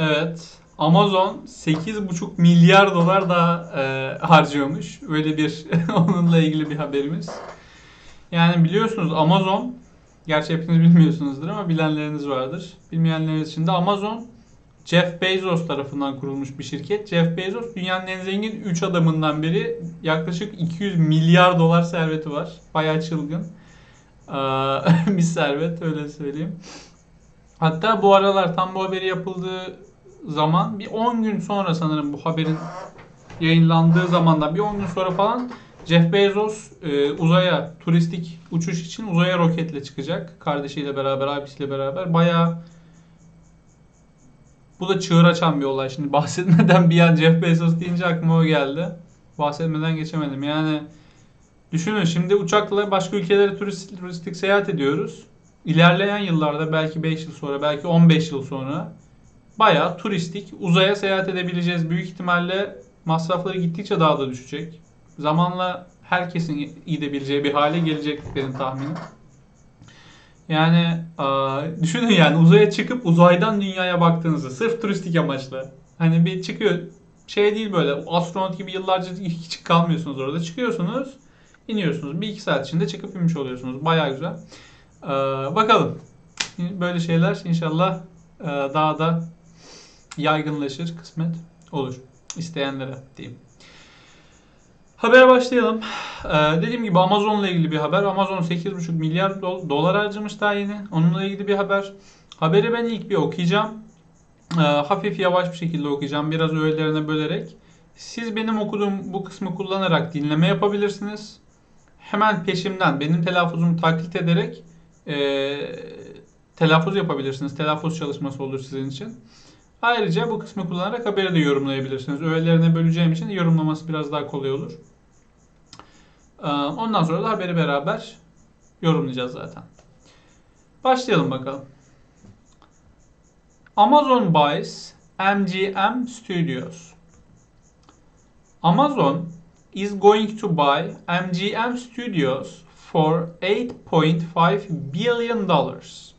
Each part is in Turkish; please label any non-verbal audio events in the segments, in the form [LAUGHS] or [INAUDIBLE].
Evet. Amazon 8,5 milyar dolar daha e, harcıyormuş. Öyle bir [LAUGHS] onunla ilgili bir haberimiz. Yani biliyorsunuz Amazon, gerçi hepiniz bilmiyorsunuzdur ama bilenleriniz vardır. Bilmeyenleriniz için de Amazon Jeff Bezos tarafından kurulmuş bir şirket. Jeff Bezos dünyanın en zengin 3 adamından biri. Yaklaşık 200 milyar dolar serveti var. Bayağı çılgın. Ee, [LAUGHS] bir servet öyle söyleyeyim. Hatta bu aralar tam bu haberi yapıldığı zaman bir 10 gün sonra sanırım bu haberin yayınlandığı zamandan bir 10 gün sonra falan Jeff Bezos e, uzaya turistik uçuş için uzaya roketle çıkacak. Kardeşiyle beraber, abisiyle beraber. Bayağı bu da çığır açan bir olay. Şimdi bahsetmeden bir an Jeff Bezos deyince aklıma o geldi. Bahsetmeden geçemedim. Yani düşünün şimdi uçakla başka ülkelere turist, turistik seyahat ediyoruz. İlerleyen yıllarda belki 5 yıl sonra, belki 15 yıl sonra bayağı turistik uzaya seyahat edebileceğiz. Büyük ihtimalle masrafları gittikçe daha da düşecek. Zamanla herkesin gidebileceği bir hale gelecek benim tahminim. Yani düşünün yani uzaya çıkıp uzaydan dünyaya baktığınızda sırf turistik amaçla. Hani bir çıkıyor şey değil böyle astronot gibi yıllarca hiç kalmıyorsunuz orada. Çıkıyorsunuz, iniyorsunuz. Bir iki saat içinde çıkıp inmiş oluyorsunuz. Bayağı güzel. Bakalım. Böyle şeyler inşallah daha da yaygınlaşır, kısmet olur. İsteyenlere diyeyim. Habere başlayalım. Ee, dediğim gibi Amazon'la ilgili bir haber. Amazon 8,5 milyar do- dolar harcamış daha yeni. Onunla ilgili bir haber. Haberi ben ilk bir okuyacağım. Ee, hafif yavaş bir şekilde okuyacağım. Biraz öğelerine bölerek. Siz benim okuduğum bu kısmı kullanarak dinleme yapabilirsiniz. Hemen peşimden benim telaffuzumu taklit ederek e, telaffuz yapabilirsiniz. Telaffuz çalışması olur sizin için. Ayrıca bu kısmı kullanarak haberi de yorumlayabilirsiniz. Öğelerine böleceğim için yorumlaması biraz daha kolay olur. Ee, Ondan sonra da haberi beraber yorumlayacağız zaten. Başlayalım bakalım. Amazon buys MGM Studios. Amazon is going to buy MGM Studios for 8.5 billion dollars.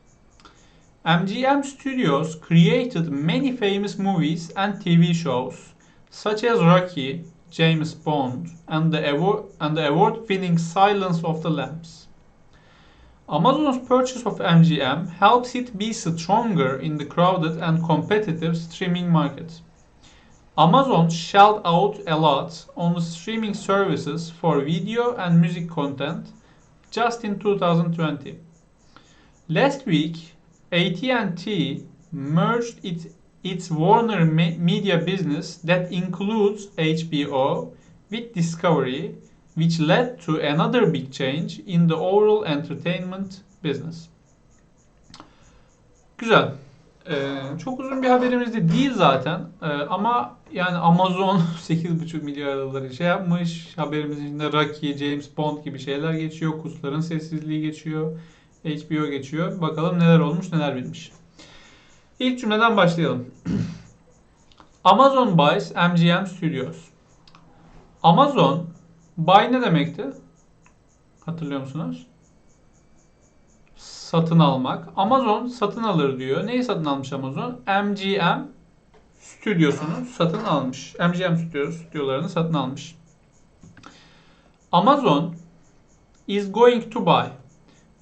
MGM Studios created many famous movies and TV shows, such as Rocky, James Bond, and the award and the award-winning Silence of the Lambs. Amazon's purchase of MGM helps it be stronger in the crowded and competitive streaming market. Amazon shelled out a lot on streaming services for video and music content just in 2020. Last week, AT&T merged its, its Warner Me- Media business that includes HBO with Discovery, which led to another big change in the overall entertainment business. Güzel. Ee, çok uzun bir haberimiz de değil zaten. Ee, ama yani Amazon [LAUGHS] 8,5 milyar doları şey yapmış. Haberimizin içinde Rocky, James Bond gibi şeyler geçiyor. Kuşların sessizliği geçiyor. HBO geçiyor. Bakalım neler olmuş neler bitmiş. İlk cümleden başlayalım. [CLEARS THROAT] Amazon buys MGM Studios. Amazon buy ne demekti? Hatırlıyor musunuz? Satın almak. Amazon satın alır diyor. Neyi satın almış Amazon? MGM stüdyosunu satın almış. MGM stüdyosu stüdyolarını satın almış. Amazon is going to buy.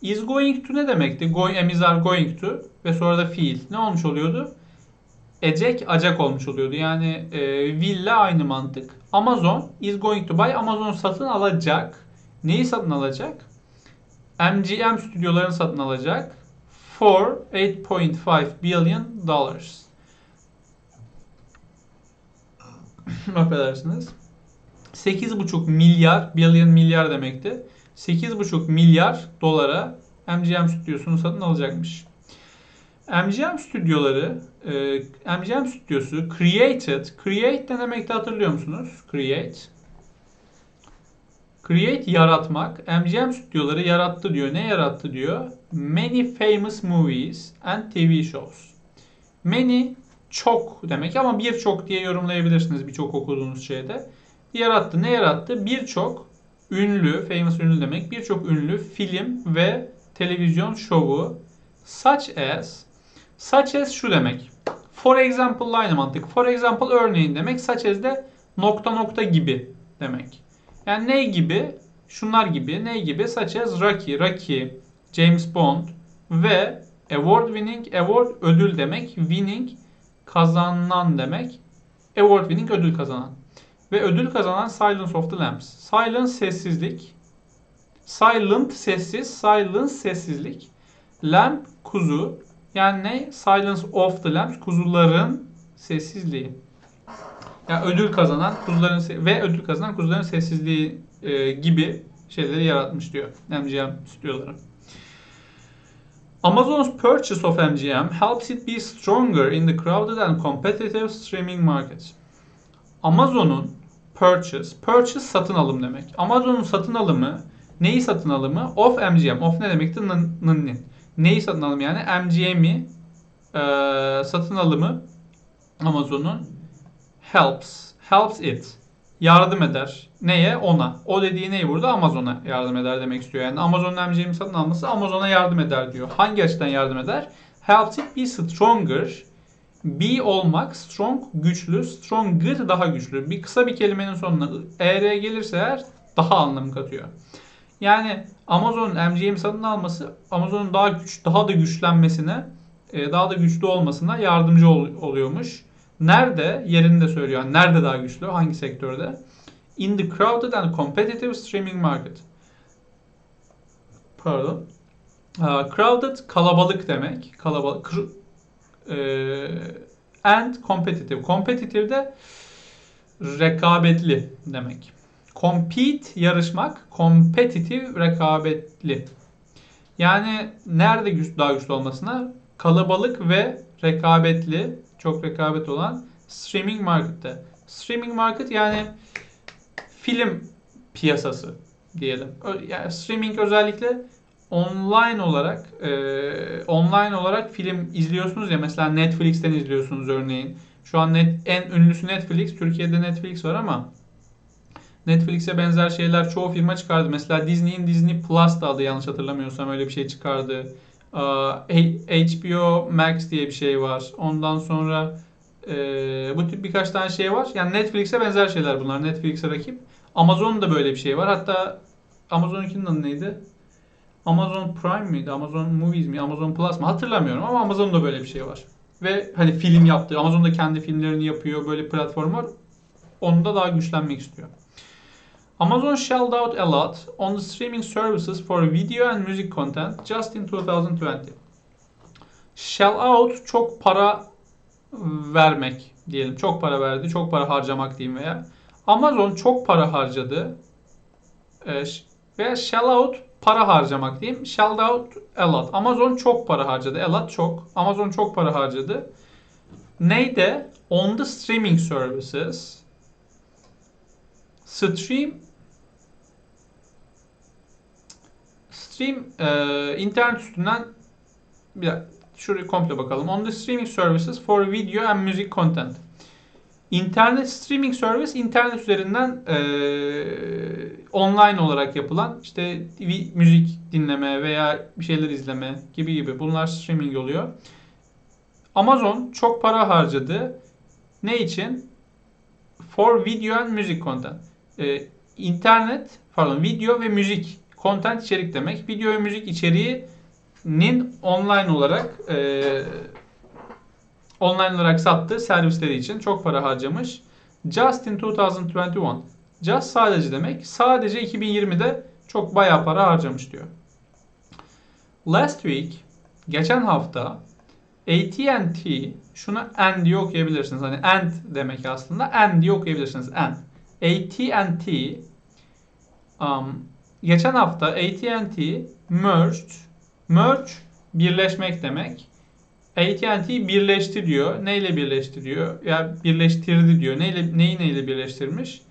Is going to ne demekti? Am is are going to ve sonra da fiil. Ne olmuş oluyordu? Ecek, acak olmuş oluyordu. Yani e, will ile aynı mantık. Amazon is going to buy. Amazon satın alacak. Neyi satın alacak? MGM stüdyolarını satın alacak. For 8.5 billion dollars. [LAUGHS] Affedersiniz. 8,5 milyar, billion milyar demekti. 8,5 milyar dolara MGM stüdyosunu satın alacakmış. MGM stüdyoları, e, MGM stüdyosu created, create ne demekti hatırlıyor musunuz? Create. Create yaratmak. MGM stüdyoları yarattı diyor. Ne yarattı diyor? Many famous movies and TV shows. Many çok demek ama birçok diye yorumlayabilirsiniz birçok okuduğunuz şeyde. Yarattı. Ne yarattı? Birçok ünlü, famous ünlü demek. Birçok ünlü film ve televizyon şovu such as such as şu demek. For example aynı mantık. For example örneğin demek. Such as de nokta nokta gibi demek. Yani ne gibi? Şunlar gibi. Ne gibi? Such as Rocky, Rocky, James Bond ve award winning, award ödül demek. Winning kazanan demek. Award winning ödül kazanan. Ve ödül kazanan Silence of the Lambs. Silence sessizlik. Silent sessiz, silence sessizlik. Lamb kuzu. Yani ne? Silence of the Lambs kuzuların sessizliği. Yani ödül kazanan kuzuların ve ödül kazanan kuzuların sessizliği e, gibi şeyleri yaratmış diyor MGM stüdyoları. Amazon's purchase of MGM helps it be stronger in the crowded and competitive streaming markets. Amazon'un purchase, purchase satın alım demek. Amazon'un satın alımı, neyi satın alımı? Of MGM. Of ne demekti? Nın, nın. Neyi satın alımı yani? MGM'i e, satın alımı Amazon'un helps, helps it. Yardım eder. Neye? Ona. O dediği neyi burada? Amazon'a yardım eder demek istiyor. Yani Amazon'un MGM'i satın alması Amazon'a yardım eder diyor. Hangi açıdan yardım eder? Helps it be stronger. Be olmak, strong, güçlü, stronger daha güçlü. Bir kısa bir kelimenin sonuna er gelirse eğer daha anlam katıyor. Yani Amazon'un MGM satın alması Amazon'un daha güç, daha da güçlenmesine, e, daha da güçlü olmasına yardımcı ol- oluyormuş. Nerede? Yerini de söylüyor. Yani nerede daha güçlü? Hangi sektörde? In the crowded and competitive streaming market. Pardon. Crowded kalabalık demek. Kalabalık. Kr- e, and competitive. Competitive de rekabetli demek. Compete yarışmak, competitive rekabetli. Yani nerede güç, daha güçlü olmasına? Kalabalık ve rekabetli, çok rekabet olan streaming markette. Streaming market yani film piyasası diyelim. Yani streaming özellikle online olarak e, online olarak film izliyorsunuz ya mesela Netflix'ten izliyorsunuz örneğin. Şu an net, en ünlüsü Netflix. Türkiye'de Netflix var ama Netflix'e benzer şeyler çoğu firma çıkardı. Mesela Disney'in Disney Plus da adı yanlış hatırlamıyorsam öyle bir şey çıkardı. HBO Max diye bir şey var. Ondan sonra e, bu tip birkaç tane şey var. Yani Netflix'e benzer şeyler bunlar. Netflix'e rakip. Amazon'un da böyle bir şey var. Hatta Amazon'unkinin adı neydi? Amazon Prime miydi? Amazon Movies mi? Amazon Plus mı? Hatırlamıyorum ama Amazon'un da böyle bir şey var. Ve hani film yaptı. Amazon da kendi filmlerini yapıyor. Böyle platform var. Onda daha güçlenmek istiyor. Amazon shelled out a lot on the streaming services for video and music content just in 2020. Shell out çok para vermek diyelim. Çok para verdi, çok para harcamak diyeyim veya. Amazon çok para harcadı. Ş- veya shell out para harcamak diyeyim. Shelled out a. Amazon çok para harcadı. A lot çok. Amazon çok para harcadı. Neyde? On the streaming services. Stream Stream e, internet üstünden bir dakika, şurayı komple bakalım. On the streaming services for video and music content. İnternet streaming service internet üzerinden e, online olarak yapılan işte müzik dinleme veya bir şeyler izleme gibi gibi bunlar streaming oluyor. Amazon çok para harcadı. Ne için? For video and music content. E, internet, pardon video ve müzik content içerik demek. Video ve müzik içeriğinin online olarak e, online olarak sattığı servisleri için çok para harcamış. Just in 2021. Just sadece demek. Sadece 2020'de çok bayağı para harcamış diyor. Last week, geçen hafta AT&T, şunu and diye okuyabilirsiniz. Hani and demek aslında. And diye okuyabilirsiniz. And. AT&T um, geçen hafta AT&T merged merge birleşmek demek. AT&T birleşti diyor. Neyle birleşti diyor? Ya birleştirdi diyor. Neyle neyi neyle birleştirmiş?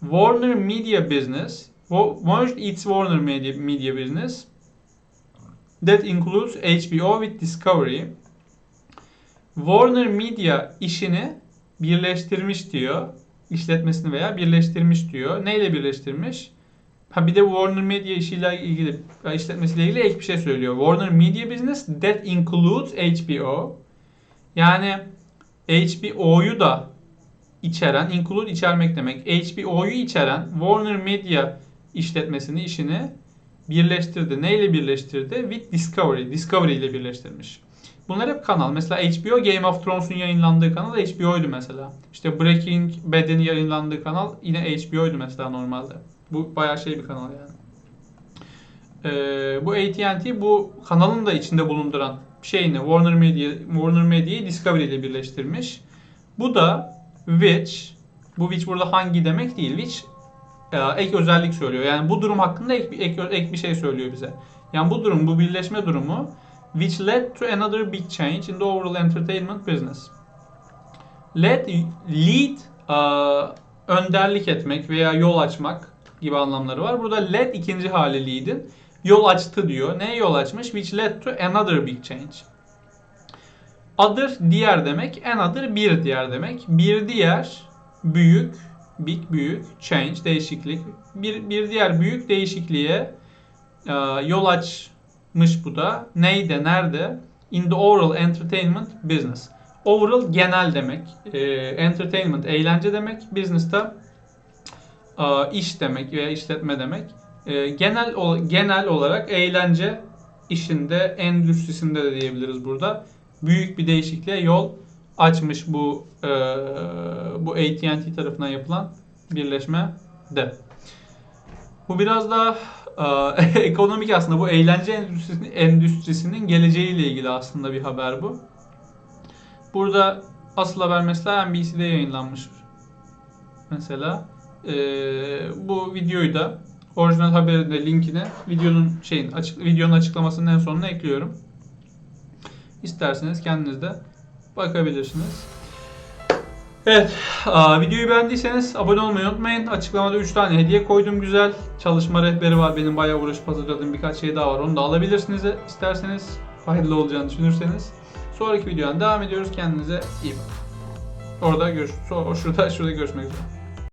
Warner Media Business merged its Warner Media, Media Business that includes HBO with Discovery. Warner Media işini birleştirmiş diyor. İşletmesini veya birleştirmiş diyor. Neyle birleştirmiş? Ha bir de Warner Media işiyle ilgili işletmesiyle ilgili ek bir şey söylüyor. Warner Media Business that includes HBO. Yani HBO'yu da içeren, include içermek demek. HBO'yu içeren Warner Media işletmesini, işini birleştirdi. Neyle birleştirdi? With Discovery. Discovery ile birleştirmiş. Bunlar hep kanal. Mesela HBO Game of Thrones'un yayınlandığı kanal HBO'ydu mesela. İşte Breaking Bad'in yayınlandığı kanal yine HBO'ydu mesela normalde. Bu bayağı şey bir kanal yani. Ee, bu AT&T bu kanalın da içinde bulunduran şeyini Warner Media Warner Media'yı Discovery ile birleştirmiş. Bu da which bu which burada hangi demek değil. Which e, ek özellik söylüyor. Yani bu durum hakkında ek, ek, ek bir şey söylüyor bize. Yani bu durum, bu birleşme durumu which led to another big change in the overall entertainment business. Led, lead e, önderlik etmek veya yol açmak gibi anlamları var. Burada led ikinci hali lead'in yol açtı diyor. Neye yol açmış? Which led to another big change. Other diğer demek, another bir diğer demek. Bir diğer büyük, big büyük, change değişiklik. Bir, bir diğer büyük değişikliğe e, yol açmış bu da. Neyde, nerede? In the overall entertainment business. Overall genel demek. E, entertainment eğlence demek. Business'ta e, iş demek veya işletme demek. E, genel genel olarak eğlence işinde, endüstrisinde de diyebiliriz burada. Büyük bir değişikliğe yol açmış bu e, bu AT&T tarafından yapılan birleşme de. Bu biraz daha e, [LAUGHS] ekonomik aslında bu eğlence endüstrisinin, endüstrisinin geleceğiyle ilgili aslında bir haber bu. Burada asıl haber mesela NBC'de yayınlanmış. Mesela e, bu videoyu da orijinal haberin de linkini videonun şeyin açık videonun açıklamasının en sonuna ekliyorum. İsterseniz kendiniz de bakabilirsiniz. Evet, aa, videoyu beğendiyseniz abone olmayı unutmayın. Açıklamada 3 tane hediye koydum güzel. Çalışma rehberi var. Benim bayağı uğraşıp hazırladığım birkaç şey daha var. Onu da alabilirsiniz isterseniz. Faydalı olacağını düşünürseniz. Sonraki videodan devam ediyoruz. Kendinize iyi bakın. Orada görüş, şurada, şurada görüşmek üzere.